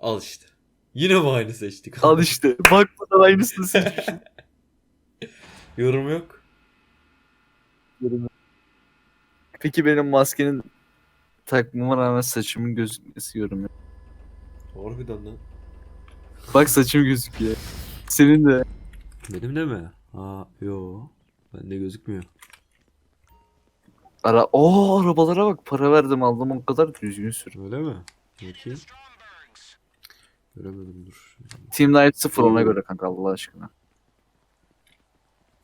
Al işte. Yine mi aynı seçtik? Al işte. Bakmadan aynısını seçmişim. Yorum yok. Peki benim maskenin takmama rağmen saçımın gözükmesi yorum yok. Harbiden lan. Bak saçım gözüküyor. Senin de. Benim de mi? Ha yo. Bende gözükmüyor. Ara Oo arabalara bak para verdim aldım o kadar düzgün sür. Öyle mi? Bakayım. Göremedim dur. Team Night 0 ona göre kanka Allah aşkına.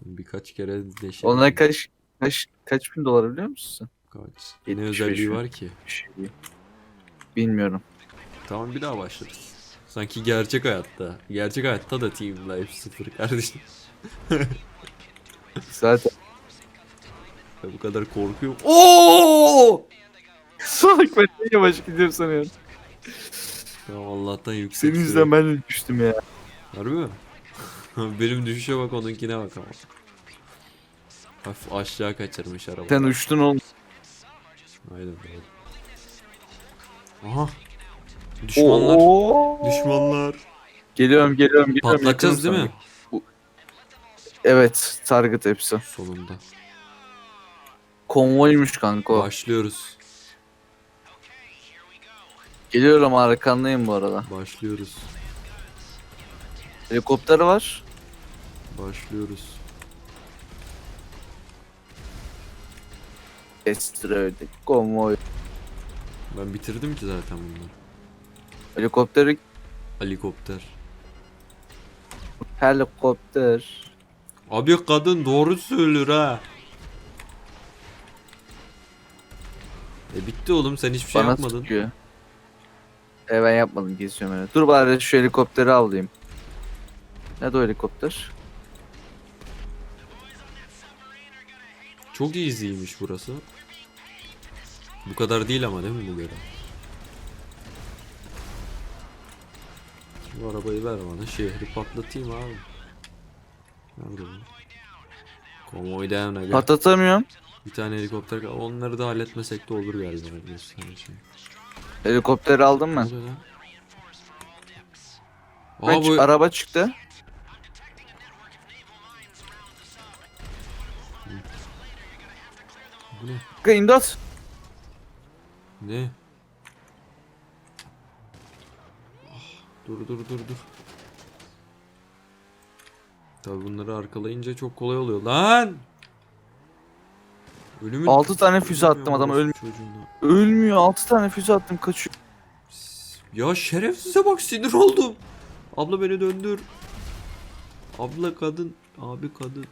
Birkaç kere deşe. Ona kaç kaç kaç bin dolar biliyor musun? Kaç? Ne 75 özelliği var ki? Şey. Bilmiyorum. Tamam bir daha başlarız. Sanki gerçek hayatta. Gerçek hayatta da Team Life 0 kardeşim. Zaten. Ben bu kadar korkuyorum. Oo! Salak ben ne yavaş gidiyorum sanıyorum. Tamam Allah'tan yüksek. Senin süre. yüzünden ben düştüm ya. Harbi mi? Benim düşüşe bak onunkine bak ama. Hafif aşağı kaçırmış araba. Sen uçtun oğlum. Aynen öyle. Aha. Düşmanlar. Oo. Düşmanlar. Geliyorum geliyorum geliyorum. Patlatacağız değil mi? Evet target hepsi. Sonunda. Konvoymuş kanka o. Başlıyoruz. Geliyorum arkandayım bu arada. Başlıyoruz. Helikopter var. Başlıyoruz. Kestirdik konvoy. Ben bitirdim ki zaten bunları. Helikopteri Helikopter. helikopter. Abi kadın doğru söylüyor ha. E bitti oğlum sen hiçbir şey Bana yapmadın. sıkıyor. E ben yapmadım geziyorum öyle. Dur bari şu helikopteri alayım. Nerede o helikopter? Çok easy'ymiş burası. Bu kadar değil ama değil mi bu göre? Bu arabayı ver bana şehri patlatayım abi. Nerede bu? Konvoy down aga. Patlatamıyorum. Bir tane helikopter onları da halletmesek de olur galiba. Bir tane şey. Helikopteri oluyor lan? Ben Aa bu araba çıktı. bu ne? Kanka imdat. Ne? Ah, Dur dur dur dur. Tabi bunları arkalayınca çok kolay oluyor. Lan! Ölümün... Altı tane füze attım, adam Ölmüyor çocuğuna. Ölmüyor. 6 tane füze attım kaçıyor. Ya şerefsize bak sinir oldum. Abla beni döndür. Abla kadın. Abi kadın.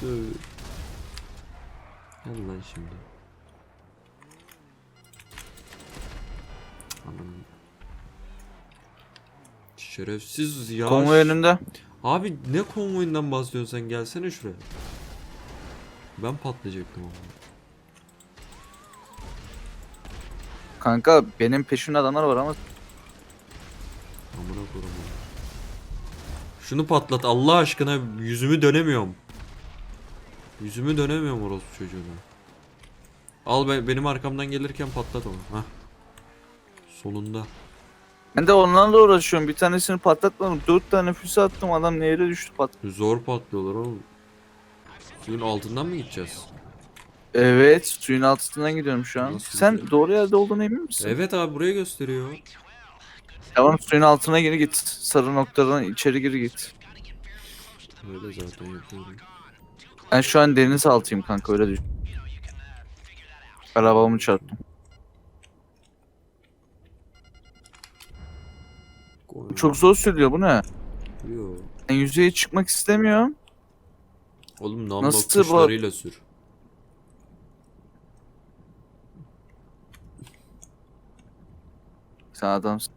Söylüyor. Gel lan şimdi. Anam. Şerefsiz ya. Konvoy önünde. Abi ne konvoyundan bahsediyorsun sen gelsene şuraya. Ben patlayacaktım ama. Kanka benim peşimde adamlar var ama Amına koyayım. Şunu patlat Allah aşkına yüzümü dönemiyorum. Yüzümü dönemiyorum orospu çocuğuna. Al be- benim arkamdan gelirken patlat onu. Hah. Sonunda. ben de onlarla uğraşıyorum. Bir tanesini patlatmadım. 4 tane füze attım adam nehre düştü pat. Zor patlıyorlar oğlum. Suyun altından mı gideceğiz? Evet suyun altından gidiyorum şu an. Nasıl Sen gidiyor? doğru yerde olduğuna emin misin? Evet abi buraya gösteriyor. Tamam suyun altına geri git. Sarı noktadan içeri gir git. Öyle zaten yapıyorum. Ben şu an deniz altıyım kanka öyle düşün. Arabamı çarptım. Koy- Çok zor sürüyor bu ne? Yo. Ben yüzeye çıkmak istemiyorum. Oğlum namlok Nasıl bu- tuşlarıyla sür. Sen adamsın.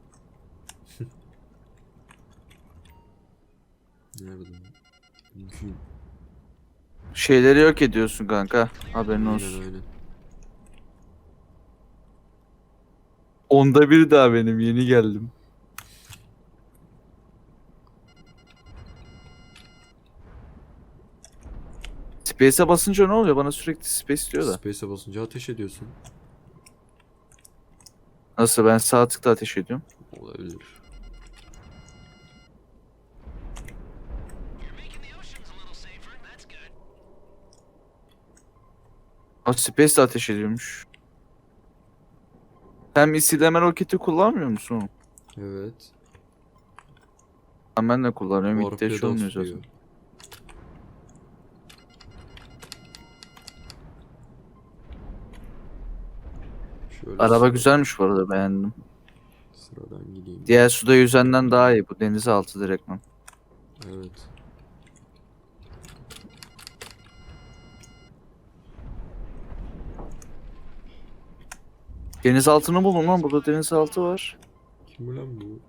Nerede? Mümkün. Şeyleri yok ediyorsun kanka. Haberin Aynen olsun. aynen. Onda bir daha benim yeni geldim. Space'e basınca ne oluyor? Bana sürekli space diyor da. Space'e basınca ateş ediyorsun. Nasıl ben sağ tıkla ateş ediyorum. Olabilir. O Space de ateş ediyormuş. Sen misilleme roketi kullanmıyor musun? Evet. Ben, ben de kullanıyorum. İhtiyaç Torpedo olmuyor zaten. Şöyle Araba güzelmiş bu arada beğendim. Sıradan gideyim. Diğer suda yüzenden daha iyi bu denizaltı direktman. Evet. Denizaltını bulun lan burada denizaltı var. Kim lan bu?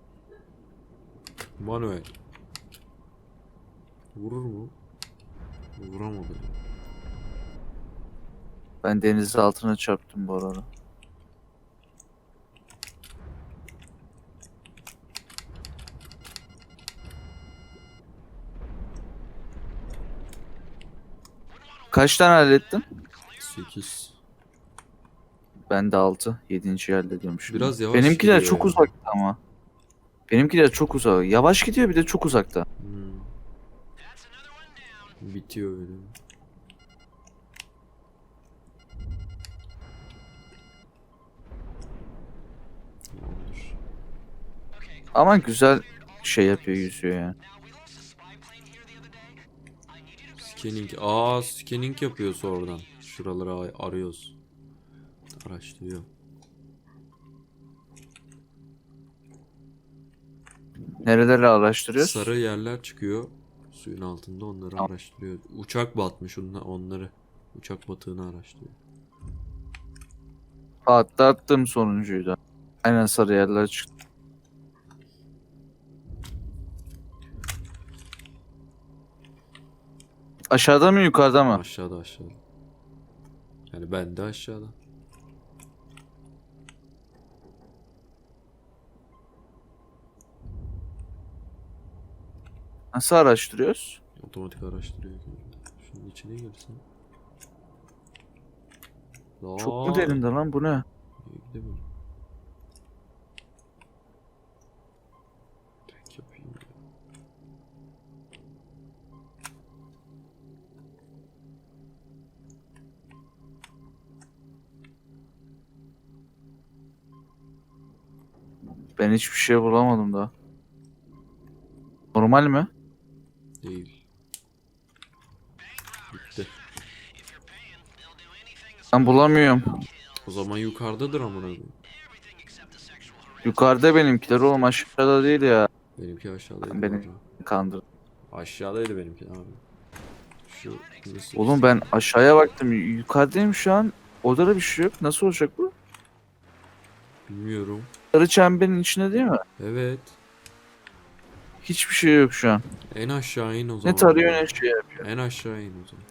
Manuel. Vurur mu? Vuramadı. Ben denizaltına çarptım bu arada. Kaç tane hallettin? 8. Ben de 6. 7. hallediyorum şimdi. Biraz yavaş Benimkiler gidiyor çok ya. uzakta ama. Benimkiler çok uzak. Yavaş gidiyor bir de çok uzakta. Hmm. Bitiyor. Tamamdır. Ama güzel şey yapıyor yüzüyor yani. Scanning. Aa scanning yapıyor sonradan. Şuraları arıyoruz. Araştırıyor. Nereleri araştırıyoruz? Sarı yerler çıkıyor. Suyun altında onları Tamam. araştırıyor. Uçak batmış onla- onları. Uçak batığını araştırıyor. Atlattım sonuncuyu da. Aynen sarı yerler çıktı. Aşağıda mı yukarıda mı? Aşağıda aşağıda. Yani ben de aşağıda. Nasıl araştırıyoruz? Otomatik araştırıyor. Şunun içine girsin. Çok mu derinde lan bu ne? gidemiyorum? Ben hiçbir şey bulamadım daha. Normal mi? Değil. Bitti. Ben bulamıyorum. O zaman yukarıdadır amına koyayım. Yukarıda benimkiler oğlum aşağıda değil ya. Benimki aşağıdaydı. Benim- bu arada. Kandır. Aşağıdaydı benimki abi. Şu nasıl? Oğlum ben aşağıya baktım. Yukarıdayım şu an. Orada da bir şey yok. Nasıl olacak bu? Bilmiyorum. Sarı çemberin içinde değil mi? Evet. Hiçbir şey yok şu an. En aşağı in o zaman. Ne tarıyor ne şey yapıyor. En aşağı in o zaman.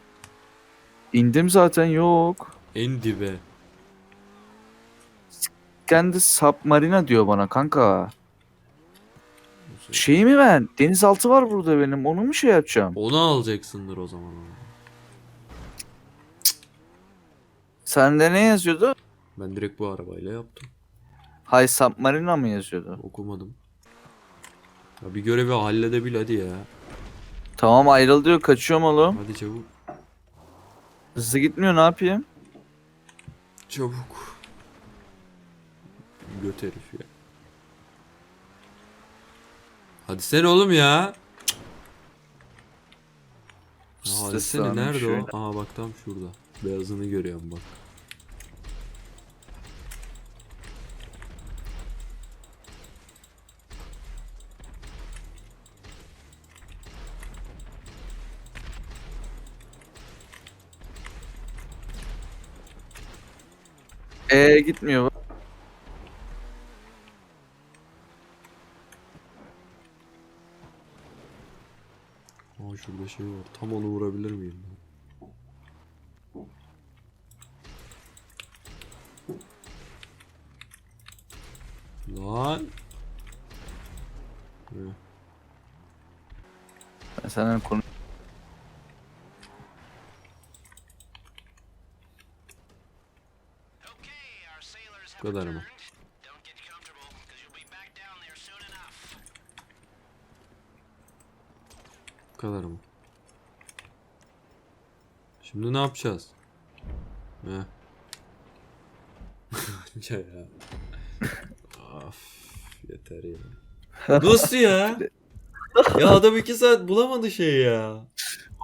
İndim zaten yok. En dibe. Kendi submarina diyor bana kanka. Şeyi mi ben? Denizaltı var burada benim. Onu mu şey yapacağım? Onu alacaksındır o zaman. Sende ne yazıyordu? Ben direkt bu arabayla yaptım. Hay submarina mı yazıyordu? Okumadım. Ya bir görevi halledebil hadi ya. Tamam ayrıl diyor. Kaçıyorum oğlum. Hadi çabuk. Hızlı gitmiyor ne yapayım? Çabuk. Göt herif ya. Hadi sen oğlum ya. Hadi seni nerede o? Aha bak tam şurada. Beyazını görüyorum bak. Ee gitmiyor. Aa şurada şey var. Tam onu vurabilir miyim? ben? Lan. Ben senden konu Kadar mı? Bu kadar mı? Şimdi ne yapacağız? Heh. ya ya. of, yeter ya. Nasıl ya? ya adam iki saat bulamadı şey ya.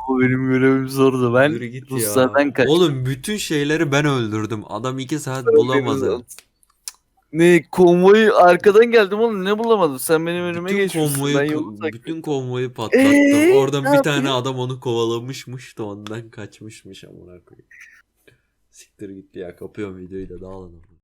O benim görevim zordu. Ben Yürü Ruslardan kaçtım. Oğlum bütün şeyleri ben öldürdüm. Adam iki saat bulamadı. Ne konvoyu arkadan geldim oğlum ne bulamadım. Sen benim önüme Bütün geçmişsin. konvoyu, Ben yolu bütün konvoyu patlattım. Ee, Oradan bir tane yapayım? adam onu kovalamışmış da ondan kaçmışmış amına koyayım. Siktir gitti ya kapıyorum videoyu da dağılın.